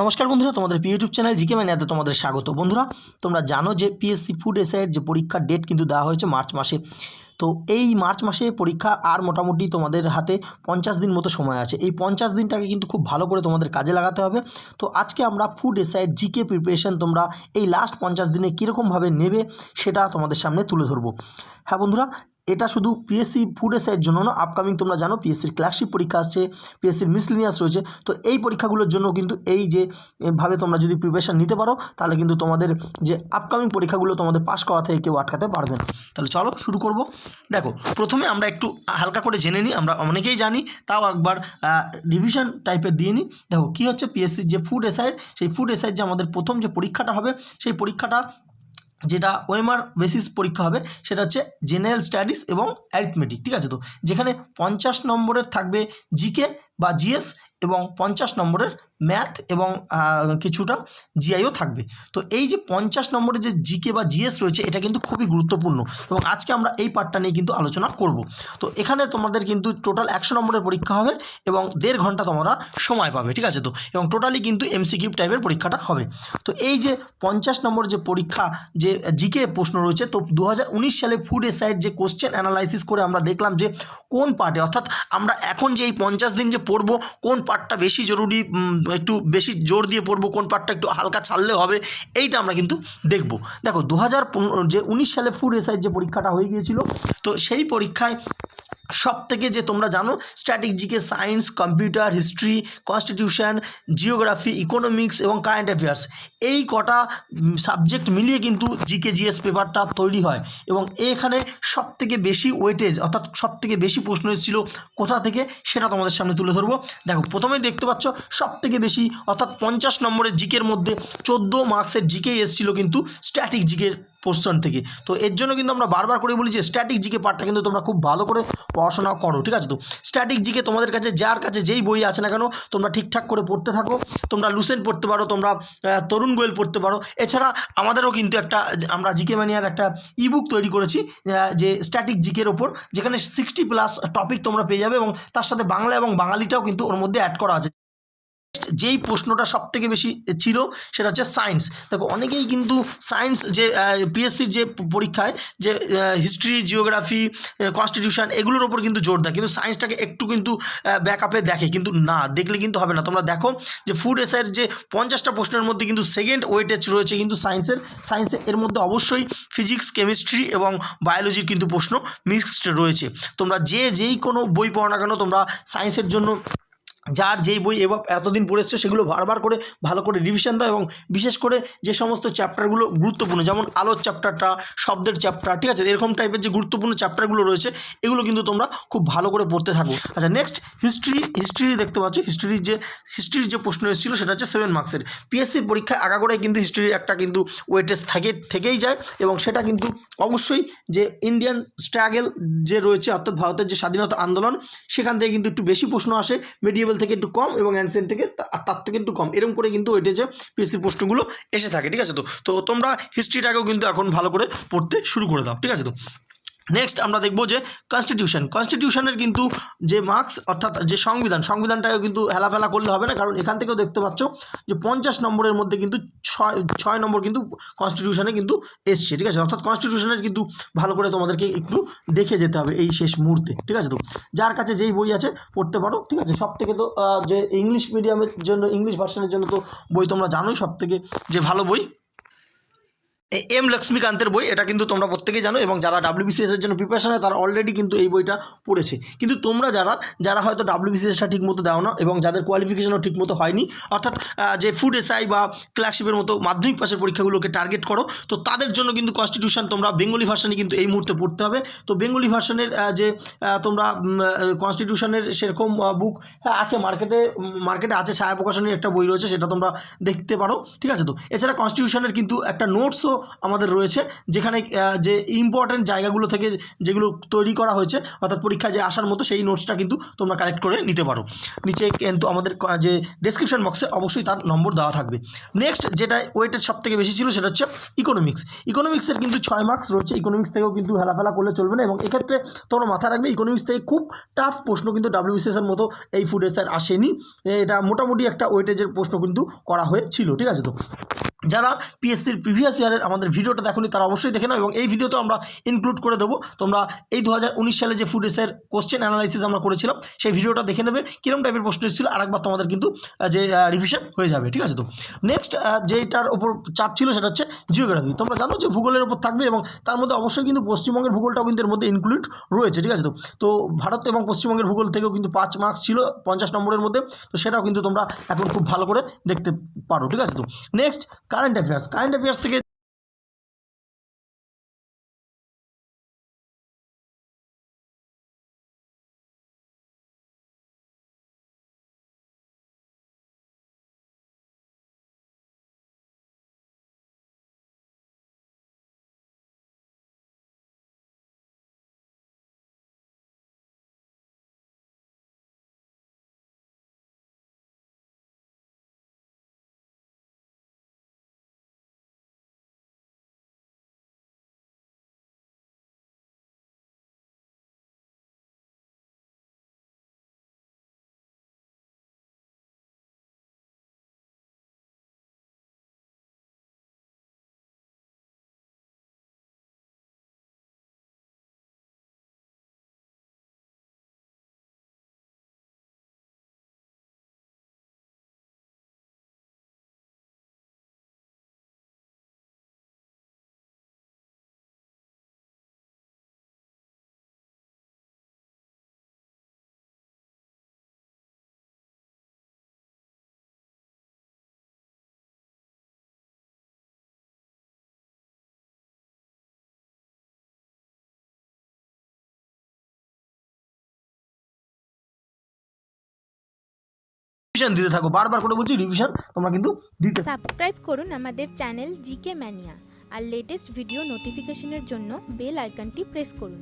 নমস্কার বন্ধুরা, তোমাদের ইউটিউব চ্যানেল জিকে ম্যানিয়াতে তোমাদের স্বাগত। বন্ধুরা, তোমরা জানো যে পিএসসি ফুড এসআইয়ের যে পরীক্ষার ডেট কিন্তু দেওয়া হয়েছে মার্চ মাসে। তো এই মার্চ মাসে পরীক্ষা আর মোটামুটি তোমাদের হাতে পঞ্চাশ দিন মতো সময় আছে। এই পঞ্চাশ দিনটাকে কিন্তু খুব ভালো করে তোমাদের কাজে লাগাতে হবে। তো আজকে আমরা ফুড এসআইয়ের জিকে প্রিপারেশন তোমরা এই লাস্ট পঞ্চাশ দিনে কীরকমভাবে নেবে সেটা তোমাদের সামনে তুলে ধরবো। হ্যাঁ বন্ধুরা এটা শুধু পিএসসি ফুড এসআইয়ের জন্য না আপকামিং তোমরা জানো পিএসসির ক্লাসিক পরীক্ষা আসছে পিএসসির মিসলিনিয়াস রয়েছে। তো এই পরীক্ষাগুলোর জন্য কিন্তু এই যে ভাবে তোমরা যদি প্রিপারেশান নিতে পারো, তাহলে কিন্তু তোমাদের যে আপকামিং পরীক্ষাগুলো তোমাদের পাশ করা থেকে কেউ আটকাতে পারবে না। তাহলে চলো শুরু করব। দেখো, প্রথমে আমরা একটু হালকা করে জেনে নিই, আমরা অনেকেই জানি, তাও একবার রিভিশন টাইপের দিয়ে নিই। দেখো, কী হচ্ছে পিএসসির যে ফুড এসআইয়ের সেই ফুড এসআইয়ের যে আমাদের প্রথম যে পরীক্ষাটা হবে, সেই পরীক্ষাটা যেটা ওয়েমার বেসিস পরীক্ষা হবে, সেটা হচ্ছে জেনারেল স্টাডিজ এবং অ্যারিথমেটিক ঠিক আছে তো? যেখানে পঞ্চাশ নম্বরের থাকবে জিকে বা জিএস এবং পঞ্চাশ নম্বরের ম্যাথ এবং কিছুটা জিআইও থাকবে। তো এই যে পঞ্চাশ নম্বরের যে জিকে বা জিএস রয়েছে, এটা কিন্তু খুবই গুরুত্বপূর্ণ এবং আজকে আমরা এই পার্টটা নিয়ে কিন্তু আলোচনা করব। তো এখানে তোমাদের কিন্তু টোটাল একশো নম্বরের পরীক্ষা হবে এবং দেড় ঘণ্টা তোমরা সময় পাবে, ঠিক আছে তো? এবং টোটালি কিন্তু এমসিকিউ টাইপের পরীক্ষাটা হবে। তো এই যে পঞ্চাশ নম্বর যে পরীক্ষা, যে জিকে প্রশ্ন রয়েছে, তো দু হাজার উনিশ সালে ফুড এসাইড যে কোশ্চেন অ্যানালাইসিস করে আমরা দেখলাম যে কোন পার্টে অর্থাৎ আমরা এখন যে এই পঞ্চাশ দিন যে পড়ব, কোন পার্টটা বেশি জরুরি একটু বেশি জোর দিয়ে পড়ব, কোন পার্টটা একটু হালকা ছাড়লে হবে, এইটা আমরা কিন্তু দেখব। দেখো দু হাজার যে উনিশ সালে ফুড এসআই যে পরীক্ষাটা হয়ে গিয়েছিল, তো সেই পরীক্ষায় সব থেকে যে তোমরা জানো static GK science computer history constitution geography economics এবং কারেন্ট অ্যাফেয়ার্স এই কটা সাবজেক্ট মিলিয়ে কিন্তু জিকে জিএস পেপারটা তৈরি হয়। এবং এখানে সব থেকে বেশি ওয়েটেজ অর্থাৎ সব থেকে বেশি প্রশ্ন এসেছিল কোথা থেকে, সেটা তোমাদের সামনে তুলে ধরবো। দেখো, প্রথমেই দেখতে পাচ্ছ সব থেকে বেশি, অর্থাৎ পঞ্চাশ নম্বরের জিকের মধ্যে চোদ্দ মার্কসের জিকেই এসেছিল কিন্তু স্ট্যাটিক জিকের পোর্শন থেকে। তো এর জন্য কিন্তু আমরা বারবার করে বলি যে স্ট্যাটিক জিকে পার্টটা কিন্তু তোমরা খুব ভালো করে পড়াশোনা করো, ঠিক আছে তো? স্ট্যাটিক জিকে তোমাদের কাছে, যার কাছে যেই বই আছে না কেন, তোমরা ঠিকঠাক করে পড়তে থাকো, তোমরা লুসেন্ট পড়তে পারো, তোমরা তরুণ গোয়েল পড়তে পারো। এছাড়া আমাদেরও কিন্তু একটা, আমরা জিকে ম্যানিয়ার একটা ইবুক তৈরি করেছি যে স্ট্যাটিক জিকের ওপর, যেখানে সিক্সটি প্লাস টপিক তোমরা পেয়ে যাবে এবং তার সাথে বাংলা এবং বাঙালিটাও কিন্তু ওর মধ্যে অ্যাড করা আছে। যেই প্রশ্নটা সব থেকে বেশি ছিল সেটা হচ্ছে সায়েন্স দেখো, অনেকেই কিন্তু সায়েন্স যে পিএসসির যে পরীক্ষায় যে হিস্ট্রি জিওগ্রাফি কনস্টিটিউশন এগুলোর ওপর কিন্তু জোর দেয়। কিন্তু সায়েন্সটাকে একটু কিন্তু ব্যাকআপে দেখে। কিন্তু না, দেখলে কিন্তু হবে না। তোমরা দেখো যে ফুড এসের যে পঞ্চাশটা প্রশ্নের মধ্যে কিন্তু সেকেন্ড ওয়েটেজ রয়েছে কিন্তু সায়েন্সের সায়েন্সে এর মধ্যে অবশ্যই ফিজিক্স কেমিস্ট্রি এবং বায়োলজির কিন্তু প্রশ্ন মিক্সড রয়েছে। তোমরা যে, যেই কোনো বই পড়ো না কেন, তোমরা সায়েন্সের জন্য যার যেই বই এবার এতদিন পড়েছো সেগুলো বারবার করে ভালো করে রিভিশন দাও এবং বিশেষ করে যে সমস্ত চ্যাপ্টারগুলো গুরুত্বপূর্ণ, যেমন আলোর চ্যাপ্টারটা শব্দের চ্যাপ্টার ঠিক আছে? এরকম টাইপের যে গুরুত্বপূর্ণ চ্যাপ্টারগুলো রয়েছে, এগুলো কিন্তু তোমরা খুব ভালো করে পড়তে থাকো। আচ্ছা নেক্সট হিস্ট্রি হিস্ট্রি দেখতে পাচ্ছ হিস্ট্রির যে হিস্ট্রির যে প্রশ্ন এসেছিল, সেটা হচ্ছে সেভেন মার্কসের পিএসসির পরীক্ষায় আগাগোড়ায় কিন্তু হিস্ট্রির একটা কিন্তু ওয়েটেজ থাকে, থেকেই যায় এবং সেটা কিন্তু অবশ্যই যে ইন্ডিয়ান স্ট্রাগেল যে রয়েছে, অর্থাৎ ভারতের যে স্বাধীনতা আন্দোলন, সেখান থেকে কিন্তু একটু বেশি প্রশ্ন আসে মেডিয়েবল থেকে একটু কম এবং অ্যানসেন্ট থেকে তার থেকে একটু কম। এরকম করে কিন্তু ওইটা যে পিএসসি প্রশ্নগুলো এসে থাকে, ঠিক আছে তো? তো তোমরা হিস্ট্রিটাকেও কিন্তু এখন ভালো করে পড়তে শুরু করে দাও, ঠিক আছে তো? নেক্সট আমরা দেখব যে কনস্টিটিউশন কনস্টিটিউশনের কিন্তু যে মার্কস অর্থাৎ যে সংবিধান, সংবিধানটাকেও কিন্তু হেলাফেলা করলে হবে না, কারণ এখান থেকেও দেখতে পাচ্ছ যে পঞ্চাশ নম্বরের মধ্যে কিন্তু ছয় ছয় নম্বর কিন্তু কনস্টিটিউশনে কিন্তু এসছে, ঠিক আছে? অর্থাৎ কনস্টিটিউশনের কিন্তু ভালো করে তোমাদেরকে একটু দেখে যেতে হবে এই শেষ মুহূর্তে, ঠিক আছে তো? যার কাছে যেই বই আছে, পড়তে পারো, ঠিক আছে? সব থেকে তো যে ইংলিশ মিডিয়ামের জন্য ইংলিশ ভার্সনের জন্য তো বই তোমরা জানোই সব থেকে যে ভালো বই এম লক্ষ্মীকান্তের বই, এটা কিন্তু তোমরা প্রত্যেকেই জানো এবং যারা ডাব্লিউবিসিএস এর জন্য প্রিপারেশন হয়, তারা অলরেডি কিন্তু এই বইটা পড়েছে। কিন্তু তোমরা যারা যারা হয়তো ডাব্লিউবিসিএসটা ঠিক মতো দাও না এবং যাদের কোয়ালিফিকেশনও ঠিক মতো হয়নি, অর্থাৎ যে ফুড এসআই বা ক্লার্কশিপের মতো মাধ্যমিক পাশের পরীক্ষাগুলোকে টার্গেট করো, তো তাদের জন্য কিন্তু কনস্টিটিউশন তোমরা বেঙ্গলি ভার্সনে কিন্তু এই মুহূর্তে পড়তে হবে। তো বেঙ্গলি ভার্সনের যে তোমরা কনস্টিটিউশনের সেরকম বুক আছে মার্কেটে মার্কেটে আছে ছায়া প্রকাশনের একটা বই রয়েছে, সেটা তোমরা দেখতে পারো, ঠিক আছে তো? এছাড়া কনস্টিটিউশনের কিন্তু একটা নোটসও আমাদের রয়েছে, যেখানে যে ইম্পর্ট্যান্ট জায়গাগুলো থেকে যেগুলো তৈরি করা হয়েছে, অর্থাৎ পরীক্ষায় যে আসার মতো সেই নোটসটা কিন্তু তোমরা কালেক্ট করে নিতে পারো। নিচে কিন্তু আমাদের যে ডেসক্রিপশন বক্সে অবশ্যই তার নম্বর দেওয়া থাকবে। নেক্সট যেটা ওয়েটের সব থেকে বেশি ছিল সেটা হচ্ছে ইকোনমিক্স ইকোনমিক্সের কিন্তু ছয় মার্কস রয়েছে ইকোনমিক্স থেকেও কিন্তু হেলাফেলা করলে চলবে না এবং এক্ষেত্রে তোমরা মাথায় রাখবে ইকোনমিক্স থেকে খুব টাফ প্রশ্ন কিন্তু ডাব্লিউবিসিএসের মতো এই ফুড এসআর আসেনি। এটা মোটামুটি একটা ওয়েটেজের প্রশ্ন কিন্তু করা হয়েছিল, ঠিক আছে তো? যারা পিএসসির প্রিভিয়াস ইয়ারের আমাদের ভিডিওটা দেখোনি তারা অবশ্যই দেখে নাও এবং এই ভিডিওতে আমরা ইনক্লুড করে দেবো। তোমরা এই দু হাজার উনিশ সালে যে ফুড এসের কোশ্চেন অ্যানালাইসিস আমরা করেছিলাম, সেই ভিডিওটা দেখে নেবে। কিরম টাইপের প্রশ্ন এসেছিল, আরেকবার তোমাদের কিন্তু যে রিভিশন হয়ে যাবে, ঠিক আছে তো? নেক্সট যেটার ওপর চাপ ছিল সেটা হচ্ছে জিওগ্রাফি তোমরা জানো যে ভূগোলের ওপর থাকবে এবং তার মধ্যে অবশ্যই কিন্তু পশ্চিমবঙ্গের ভূগোলটাও কিন্তু এর মধ্যে ইনক্লুড রয়েছে, ঠিক আছে তো? তো ভারত এবং পশ্চিমবঙ্গের ভূগোল থেকেও কিন্তু পাঁচ মার্কস ছিল পঞ্চাশ নম্বরের মধ্যে, তো সেটাও কিন্তু তোমরা এখন খুব ভালো করে দেখতে পারো, ঠিক আছে তো? Next current affairs current affairs থেকে রিভিশন দিতে থাকো। বারবার করে বলছি রিভিশন তোমরা কিন্তু দিতে সাবস্ক্রাইব করুন আমাদের চ্যানেল জিকে ম্যানিয়া আর লেটেস্ট ভিডিও নোটিফিকেশনের জন্য বেল আইকনটি প্রেস করুন।